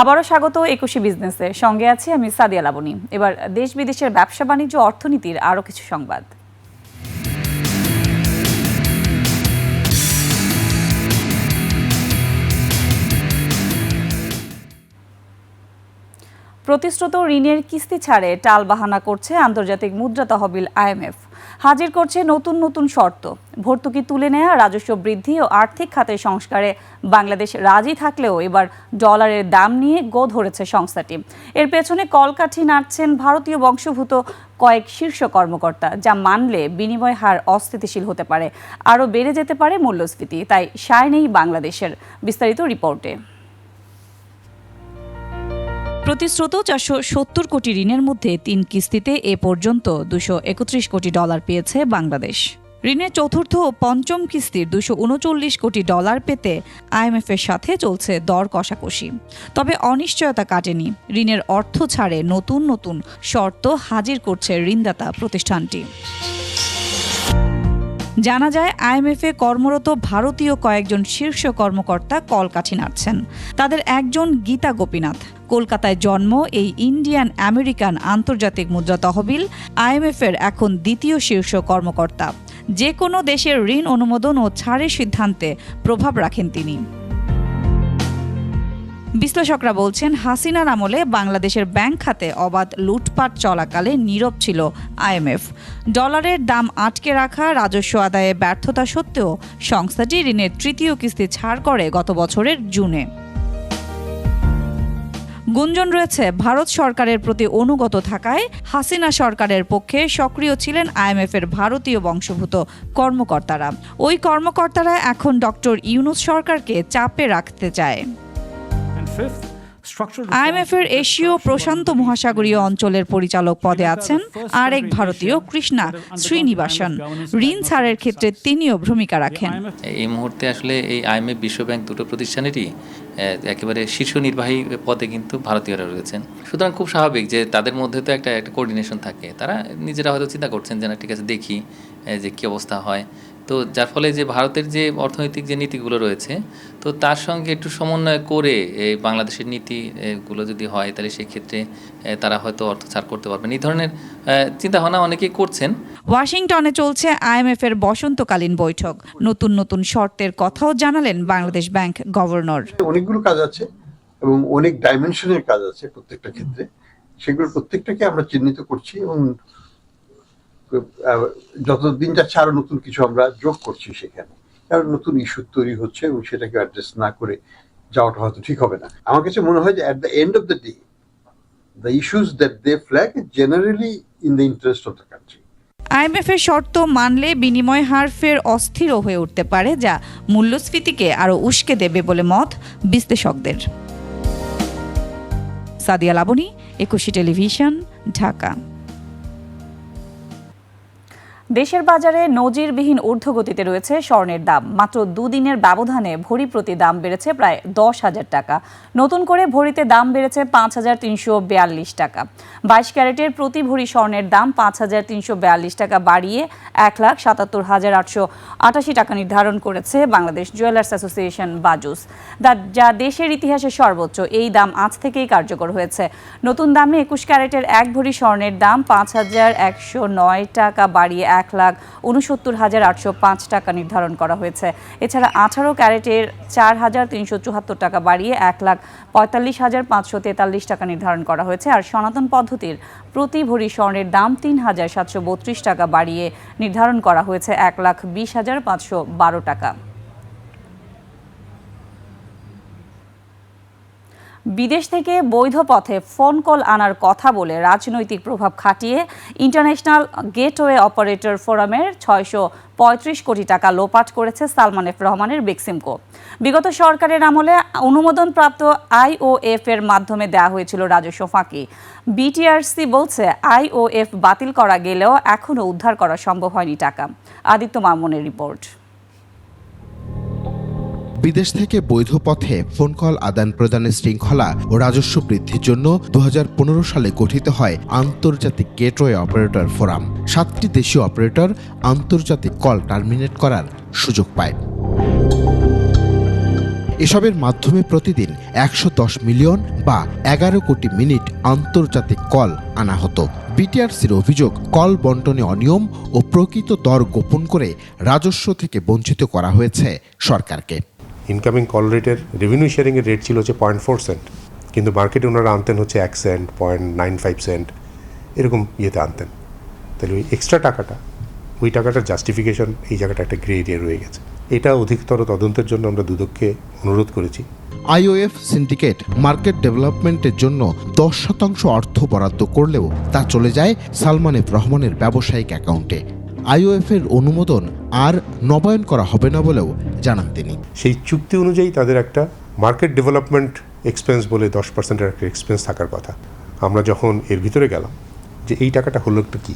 আবারও স্বাগত একুশে বিজনেসে। সঙ্গে আছি আমি সাদিয়া লাবণী। এবার দেশ বিদেশের ব্যবসা বাণিজ্য অর্থনীতির আরও কিছু সংবাদ। প্রতিশ্রুত ঋণের কিস্তি ছাড়ে টাল বাহানা করছে আন্তর্জাতিক মুদ্রা তহবিল আইএমএফ হাজির করছে নতুন নতুন শর্ত। ভর্তুকি তুলে নেয়া, রাজস্ব বৃদ্ধি ও আর্থিক খাতের সংস্কারে বাংলাদেশ রাজি থাকলেও এবার ডলারের দাম নিয়ে গো ধরেছে সংস্থাটি। এর পেছনে কলকাঠি নাড়ছেন ভারতীয় বংশোদ্ভূত কয়েক শীর্ষ কর্মকর্তা, যা মানলে বিনিময় হার অস্থিতিশীল হতে পারে। আরও বেড়ে যেতে পারে মূল্যস্ফীতি, তাই সায় নেই বাংলাদেশের। বিস্তারিত রিপোর্টে। প্রতিশ্রুত চারশো সত্তর কোটি ঋণের মধ্যে তিন কিস্তিতে এ পর্যন্ত দুশো একত্রিশ কোটি ডলার পেয়েছে বাংলাদেশ। ঋণের চতুর্থ ও পঞ্চম কিস্তির দুশো উনচল্লিশ কোটি ডলার পেতে আইএমএফ এর সাথে চলছে দর কষাকষি। তবে অনিশ্চয়তা কাটেনি। ঋণের অর্থ ছাড়ে নতুন নতুন শর্ত হাজির করছে ঋণদাতা প্রতিষ্ঠানটি। জানা যায়, আইএমএফে কর্মরত ভারতীয় কয়েকজন শীর্ষ কর্মকর্তা কলকাঠি নাড়ছেন। তাদের একজন গীতা গোপীনাথ। কলকাতায় জন্ম, এই ইন্ডিয়ান আমেরিকান আন্তর্জাতিক মুদ্রা তহবিল আইএমএফ এর এখন দ্বিতীয় শীর্ষ কর্মকর্তা। যে কোনো দেশের ঋণ অনুমোদন ও ছাড়ের সিদ্ধান্তে প্রভাব রাখেন তিনি। বিশ্লেষকরা বলছেন, হাসিনার আমলে বাংলাদেশের ব্যাংক খাতে অবাধ লুটপাট চলাকালে নীরব ছিল আইএমএফ। ডলারের দাম আটকে রাখা, রাজস্ব আদায়ে ব্যর্থতা সত্ত্বেও সংস্থাটি ঋণের তৃতীয় কিস্তি ছাড় করে গত বছরের জুনে। গুঞ্জন রয়েছে, ভারত সরকারের প্রতি অনুগত থাকায় হাসিনা সরকারের পক্ষে সক্রিয় ছিলেন আইএমএফ এর ভারতীয় বংশভূত কর্মকর্তারা। ওই কর্মকর্তারা এখন ডক্টর ইউনুস সরকারকে চাপে রাখতে চায়। আইএমএফ এর এশীয় প্রশান্ত মহাসাগরীয় অঞ্চলের পরিচালক পদে আছেন আরেক ভারতীয় কৃষ্ণা শ্রীনিবাসন। ঋণ ছাড়ের ক্ষেত্রে তিনিও ভূমিকা রাখেন। এই মুহূর্তে আসলে এই আইএমএফ বিশ্বব্যাংক দুটো প্রতিষ্ঠানেরই একেবারে শীর্ষ নির্বাহী পদে কিন্তু ভারতীয়রা রয়েছেন। সুতরাং খুব স্বাভাবিক যে তাদের মধ্যে তো একটা একটা কোঅর্ডিনেশন থাকে। তারা নিজেরা হয়তো চিন্তা করছেন যে না ঠিক আছে দেখি যে কী অবস্থা হয়। তো যার ফলে যে ভারতের যে অর্থনৈতিক যে নীতিগুলো রয়েছে তো তার সঙ্গে একটু সমন্বয় করে এই বাংলাদেশের নীতি আহ, গুলো যদি হয় তাহলে সেক্ষেত্রে তারা হয়তো অর্থ ছাড় করতে পারবেন। এই ধরনের চিন্তা ভাবনা অনেকেই করছেন। ওয়াশিংটনে চলছে আইএমএফ এর বসন্তকালীন বৈঠক। নতুন নতুন শর্তের কথাও জানালেন বাংলাদেশ ব্যাংক গভর্নর। অনেকগুলো কাজ আছে এবং অনেক ডাইমেনশনের কাজ আছে প্রত্যেকটা ক্ষেত্রে। সেগুলো প্রত্যেকটাকে আমরা চিহ্নিত করছি এবং আহ, যত দিন যাচ্ছে আরও নতুন কিছু আমরা যোগ করছি সেখানে। কারণ নতুন ইস্যু তৈরি হচ্ছে এবং সেটাকে অ্যাড্রেস না করে যাওয়াটা হয়তো ঠিক হবে না। আমার কাছে মনে হয় যে at the end of the day the issues that they flag generally in the interest of the country IMF এর শর্ত মানলে বিনিময় হার ফের অস্থিরও হয়ে উঠতে পারে যা মূল্যস্ফীতিকে আরও উস্কে দেবে বলে মত বিশ্লেষকদের। সাদিয়া লাবণী একুশে টেলিভিশন ঢাকা। দেশের বাজারে নজিরবিহীন ঊর্ধ্বগতিতে রয়েছে স্বর্ণের দাম। মাত্র দুদিনের ব্যবধানে ভরি প্রতি দাম বেড়েছে প্রায় দশ হাজার টাকা। নতুন করে ভরিতে দাম বেড়েছে পাঁচ হাজার তিনশো বিয়াল্লিশ টাকা। বাইশ ক্যারেটের প্রতি ভরি স্বর্ণের দাম পাঁচ হাজার তিনশো বিয়াল্লিশ টাকা বাড়িয়ে এক লাখ সাতাত্তর হাজার আটশো আটাশি টাকা নির্ধারণ করেছে বাংলাদেশ জুয়েলার্স অ্যাসোসিয়েশন বাজুস। যা দেশের ইতিহাসে সর্বোচ্চ, এই দাম আজ থেকেই কার্যকর হয়েছে। নতুন দামে একুশ ক্যারেটের এক ভরি স্বর্ণের দাম পাঁচ হাজার একশো নয় টাকা বাড়িয়ে এক লাখ উনসত্তর হাজার আটশো পাঁচ টাকা নির্ধারণ করা হয়েছে। এছাড়া আঠারো ক্যারেটের চার হাজার তিনশো চুহাত্তর টাকা বাড়িয়ে এক লাখ পঁয়তাল্লিশ হাজার পাঁচশো তেতাল্লিশ টাকা নির্ধারণ করা হয়েছে। আর সনাতন পদ্ধতির প্রতি ভরি স্বর্ণের দাম তিন হাজার সাতশো বত্রিশ টাকা বাড়িয়ে নির্ধারণ করা হয়েছে এক লাখ বিশ হাজার পাঁচশো বারো টাকা। বিদেশ থেকে বৈধ পথে ফোন কল আনার কথা বলে রাজনৈতিক প্রভাব খাটিয়ে ইন্টারন্যাশনাল গেটওয়ে অপারেটর ফোরামের ছয়শো পঁয়ত্রিশ কোটি টাকা লোপাট করেছে সালমান এফ রহমানের বেক্সিমকো বিগত সরকারের আমলে অনুমোদনপ্রাপ্ত আইওএফ এর মাধ্যমে দেওয়া হয়েছিল রাজস্ব ফাঁকি। বিটিআরসি বলছে আইওএফ বাতিল করা গেলেও এখনও উদ্ধার করা সম্ভব হয়নি টাকা। আদিত্য মামুনের রিপোর্ট। বিদেশ থেকে বৈধ পথে ফোন কল আদান প্রদানের শৃঙ্খলা ও রাজস্ব বৃদ্ধির জন্য দু হাজার পনেরো সালে গঠিত হয় আন্তর্জাতিক গেটওয়ে অপারেটর ফোরাম। সাতটি দেশীয় অপারেটর আন্তর্জাতিক কল টার্মিনেট করার সুযোগ পায়। এসবের মাধ্যমে প্রতিদিন একশো দশ মিলিয়ন বা এগারো কোটি মিনিট আন্তর্জাতিক কল আনা হতো। বিটিআরসির অভিযোগ, কল বন্টনে অনিয়ম ও প্রকৃত দর গোপন করে রাজস্ব থেকে বঞ্চিত করা হয়েছে সরকারকে। ইনকামিং কল রেটের রেভিনিউ শেয়ারিংয়ের রেট ছিল হচ্ছে পয়েন্ট ফোর সেন্ট কিন্তু মার্কেটে ওনারা আনতেন হচ্ছে এক cent point nine five cent এরকম ইয়েতে আনতেন। তাহলে ওই এক্সট্রা টাকাটা, ওই টাকাটার জাস্টিফিকেশন এই জায়গাটা একটা গ্রে এরিয়া রয়ে গেছে। এটা অধিকতর তদন্তের জন্য আমরা দুদককে অনুরোধ করেছি। আইওএফ সিন্ডিকেট মার্কেট ডেভেলপমেন্টের জন্য দশ শতাংশ অর্থ বরাদ্দ করলেও তা চলে যায় সালমান এফ রহমানের ব্যবসায়িক অ্যাকাউন্টে আইওএফ এর অনুমোদন আর নবায়ন করা হবে না বলেও জানান তিনি। সেই চুক্তি অনুযায়ী তাদের একটা মার্কেট ডেভেলপমেন্ট এক্সপেন্স বলে দশ পার্সেন্টের একটা এক্সপেন্স থাকার কথা। আমরা যখন এর ভিতরে গেলাম যে এই টাকাটা হলো একটু কী,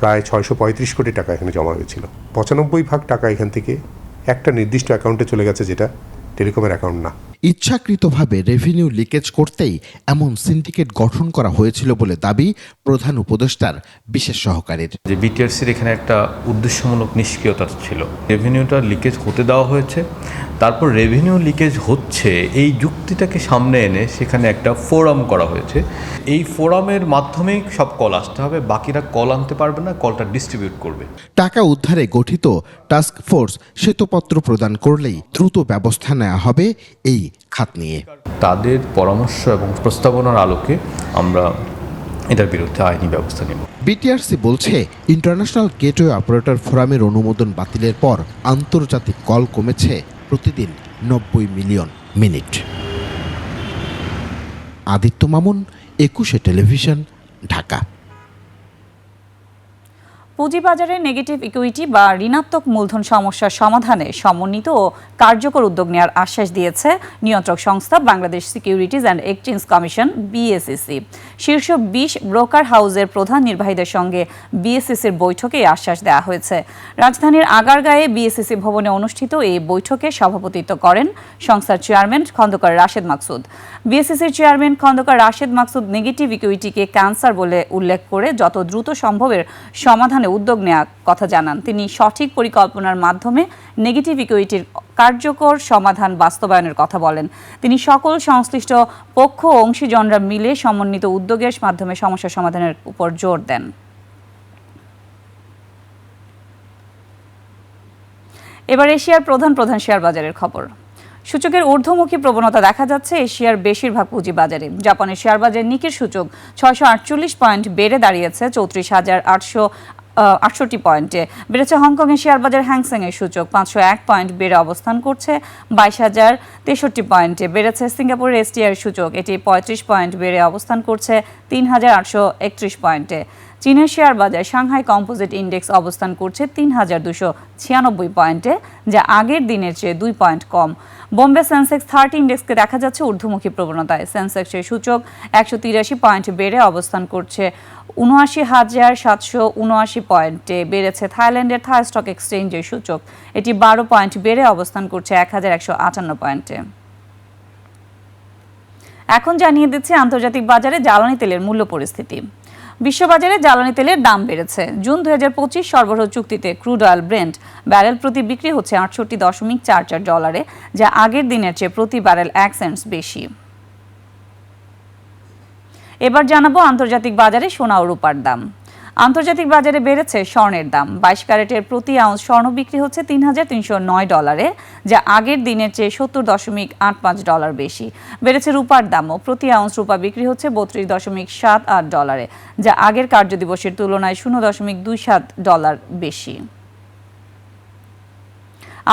প্রায় ছয়শো পঁয়ত্রিশ কোটি টাকা এখানে জমা হয়েছিল। পঁচানব্বই ভাগ টাকা এখান থেকে একটা নির্দিষ্ট অ্যাকাউন্টে চলে গেছে যেটা টেলিকমের অ্যাকাউন্ট না। ইচ্ছাকৃতভাবে রেভিনিউ লিকেজ করতেই এমন সিন্ডিকেট গঠন করা হয়েছিল বলে দাবি প্রধান উপদেষ্টার বিশেষ সহকারীর। যে বিটিআরসির এখানে একটা উদ্দেশ্যমূলক নিষ্ক্রিয়তা ছিল। রেভিনিউটা লিকেজ হতে দেওয়া হয়েছে। তারপর রেভিনিউ লিকেজ হচ্ছে এই যুক্তিটাকে সামনে এনে সেখানে একটা ফোরাম করা হয়েছে। এই ফোরামের মাধ্যমেই সব কল আসতে হবে বাকিরা কল আনতে পারবে না কলটা ডিস্ট্রিবিউট করবে। টাকা উদ্ধারে গঠিত টাস্ক ফোর্স শ্বেতপত্র প্রদান করলেই দ্রুত ব্যবস্থা নেওয়া হবে এই খাত নিয়ে। তাদের পরামর্শ এবং প্রস্তাবনার আলোকে আমরা এটার বিরুদ্ধে আইনি ব্যবস্থা নেব। বিটিআরসি বলছে ইন্টারন্যাশনাল গেটওয়ে অপারেটর ফোরামের অনুমোদন বাতিলের পর আন্তর্জাতিক কল কমেছে প্রতিদিন নব্বই মিলিয়ন মিনিট। আদিত্য মামুন একুশে টেলিভিশন ঢাকা। পুঁজিবাজারে নেগেটিভ ইকুইটি বা ঋণাত্মক মূলধন সমস্যার সমাধানে সমন্বিত ও কার্যকর উদ্যোগ নেওয়ার আশ্বাস দিয়েছে নিয়ন্ত্রক সংস্থা Bangladesh securities and exchange commission BSEC শীর্ষ বিশ ব্রোকার হাউসের প্রধান নির্বাহীদের সঙ্গে বিএসইসির বৈঠকে এই আশ্বাস দেওয়া হয়েছে। রাজধানীর আগারগাঁয়ে বিএসইসি ভবনে অনুষ্ঠিত এই বৈঠকে সভাপতিত্ব করেন সংস্থার চেয়ারম্যান খন্দকার রাশেদ মাকসুদ। বিএসইসির চেয়ারম্যান খন্দকার রাশেদ মাকসুদ নেগেটিভ ইকুইটিকে ক্যান্সার বলে উল্লেখ করে যত দ্রুত সম্ভবের সমাধানে উদ্যোগ নেওয়ার কথা জানান। তিনি সঠিক পরিকল্পনার মাধ্যমে নেগেটিভ ইকুইটির কার্যকর সমাধান বাস্তবায়নের কথা বলেন। তিনি সকল সংশ্লিষ্ট পক্ষ ও অংশীজনরা মিলে সমন্বিত উদ্যোগের মাধ্যমে সমস্যা সমাধানের উপর জোর দেন। এবার এশিয়ার প্রধান প্রধান শেয়ার বাজারের খবর। সূচকের ঊর্ধ্বমুখী প্রবণতা দেখা যাচ্ছে এশিয়ার বেশিরভাগ পুঁজি বাজারে জাপানের শেয়ার বাজার নিকির সূচক ছয়শো আটচল্লিশ পয়েন্ট বেড়ে দাঁড়িয়েছে চৌত্রিশ হাজার আটশো আটষট্টি পয়েন্টে। বেড়েছে হংকংয়ের শেয়ার বাজার হ্যাংসেং এর সূচক, পাঁচশো এক পয়েন্ট বেড়ে অবস্থান করছে, বাইশ হাজার তেষট্টি পয়েন্টে। বেড়েছে সিঙ্গাপুরের এসটিআর সূচক, এটি পঁয়ত্রিশ পয়েন্ট বেড়ে অবস্থান করছে, তিন হাজার আটশো একত্রিশ পয়েন্টে। চীনের শেয়ার বাজার সাংহাই কম্পোজিট ইন্ডেক্স অবস্থান করছে, তিন হাজার দুশো ছিয়ানব্বই পয়েন্টে, যা আগের দিনের চেয়ে দুই পয়েন্ট কম। বোম্বে সেন্সেক্স থার্টি ইন্ডেক্সকে দেখা যাচ্ছে ঊর্ধ্বমুখী প্রবণতায়। সেন্সেক্সের সূচক একশো তিরাশি পয়েন্ট বেড়ে অবস্থান করছে উনআশি হাজার সাতশো উনআশি পয়েন্টে বেড়েছে থাইল্যান্ডের থাই স্টক এক্সচেঞ্জের সূচক। এটি বারো পয়েন্ট বেড়ে অবস্থান করছে এক হাজার একশো আটান্ন পয়েন্টে। এখন জানিয়ে দিচ্ছে আন্তর্জাতিক বাজারে জ্বালানি তেলের মূল্য পরিস্থিতি। বিশ্ববাজারে জ্বালানি তেলের দাম বেড়েছে। জুন দুই হাজার পঁচিশ সরবরাহ চুক্তিতে ক্রুড অয়েল ব্রেন্ট ব্যারেল প্রতি বিক্রি হচ্ছে আটষট্টি দশমিক চার চার ডলারে, যা আগের দিনের চেয়ে প্রতি ব্যারেল এক সেন্টস বেশি। এবার জানাব আন্তর্জাতিক বাজারে সোনা ও রূপার দাম। আন্তর্জাতিক বাজারে বেড়েছে স্বর্ণের দাম। বাইশ ক্যারেটের প্রতি আউন্স স্বর্ণ বিক্রি হচ্ছে তিন হাজার তিনশো নয় ডলারে, যা আগের দিনের চেয়ে সত্তর দশমিক আট পাঁচ ডলার বেশি। বেড়েছে রূপার দামও। প্রতি আউন্স রূপা বিক্রি হচ্ছে বত্রিশ দশমিক সাত আট ডলারে, যা আগের কার্যদিবসের তুলনায় শূন্য দশমিক দুই সাত ডলার বেশি।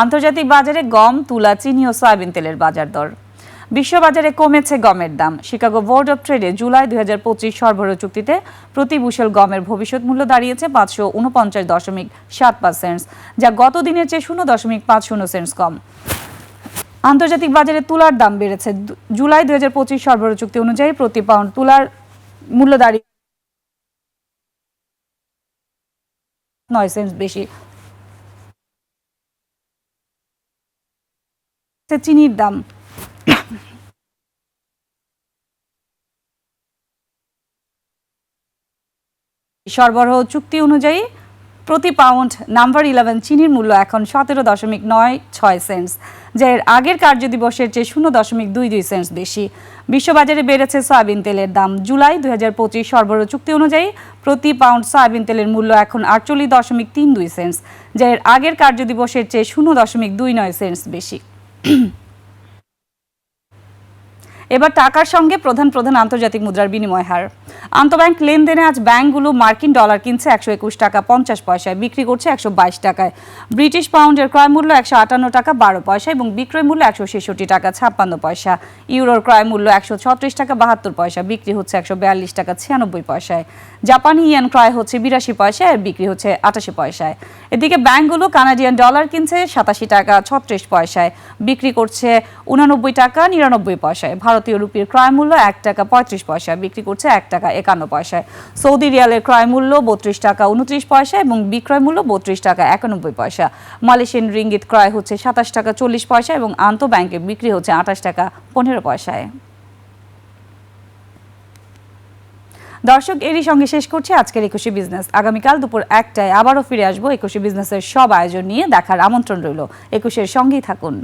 আন্তর্জাতিক বাজারে গম, তুলা, চিনি ও সয়াবিন তেলের বাজার দর। বিশ্ববাজারে কমেছে গমের দাম। শিকাগো বোর্ড অব ট্রেডে জুলাই দুই হাজার পঁচিশ সরবরাহ চুক্তিতে প্রতি বুশেল গমের ভবিষ্যৎ মূল্য দাঁড়িয়েছে পাঁচশো উনপঞ্চাশ দশমিক সাত পাঁচ সেন্টস যা গত দিনের চেয়ে শূন্য দশমিক পাঁচ শূন্য সেন্টস কম। আন্তর্জাতিক বাজারে তুলার দাম বেড়েছে। জুলাই দুই হাজার পঁচিশ সরবরাহ চুক্তি অনুযায়ী প্রতি পাউন্ড তুলার মূল্য দাঁড়িয়ে নয় সেন্টস বেশি। চিনির দাম সরবরাহ চুক্তি অনুযায়ী প্রতি পাউন্ড নাম্বার ইলেভেন চিনির মূল্য এখন সতেরো দশমিক নয় ছয় সেন্টস যা এর আগের কার্যদিবসের চেয়ে শূন্য দশমিক দুই দুই সেন্টস বেশি। বিশ্ববাজারে বেড়েছে সয়াবিন তেলের দাম। জুলাই দুই হাজার পঁচিশ সরবরাহ চুক্তি অনুযায়ী প্রতি পাউন্ড সয়াবিন তেলের মূল্য এখন আটচল্লিশ দশমিক তিন দুই সেন্টস যা এর আগের কার্যদিবসের চেয়ে শূন্য দশমিক দুই নয় সেন্টস বেশি। এবার টাকার সঙ্গে প্রধান প্রধান আন্তর্জাতিক মুদ্রার বিনিময় হার। আন্তঃব্যাংক লেনদেনে আজ ব্যাংকগুলো মার্কিন ডলার কিনছে একশো একুশ টাকা পঞ্চাশ পয়সায়, বিক্রি করছে একশো বাইশ টাকায়। ব্রিটিশ পাউন্ডের ক্রয় মূল্য একশো আটান্ন টাকা বারো পয়সা এবং বিক্রয় মূল্য একশো ছেষট্টি টাকা ছাপ্পান্ন পয়সা। ইউরোর ক্রয় মূল্য একশো ছত্রিশ টাকা বাহাত্তর পয়সা, বিক্রি হচ্ছে একশো বিয়াল্লিশ টাকা ছিয়ানব্বই পয়সায়। জাপানি ইয়েন ক্রয় হচ্ছে বিরাশি পয়সায়, আর বিক্রি হচ্ছে আটাশি পয়সায়। এদিকে ব্যাংকগুলো কানাডিয়ান ডলার কিনছে সাতাশি টাকা ছত্রিশ পয়সায়, বিক্রি করছে উনানব্বই টাকা নিরানব্বই পয়সায়। ভারতীয় রুপির ক্রয় মূল্য এক টাকা পঁয়ত্রিশ পয়সা বিক্রি করছে এক টাকা একান্ন পয়সায়। সৌদি রিয়ালের ক্রয় মূল্য বত্রিশ টাকা উনত্রিশ পয়সা এবং বিক্রয় মূল্য বত্রিশ টাকা একানব্বই পয়সা। মালয়েশিয়ান রিঙ্গিত ক্রয় হচ্ছে সাতাশ টাকা চল্লিশ পয়সা এবং আন্তঃ ব্যাংকে বিক্রি হচ্ছে আঠাশ টাকা পনেরো পয়সায়। দর্শক, এরই সঙ্গে শেষ করছি আজকের একুশে বিজনেস। আগামীকাল দুপুর একটায় আবারও ফিরে আসব একুশে বিজনেসের সব আয়োজন নিয়ে। দেখার আমন্ত্রণ রইল। একুশের সঙ্গেই থাকুন।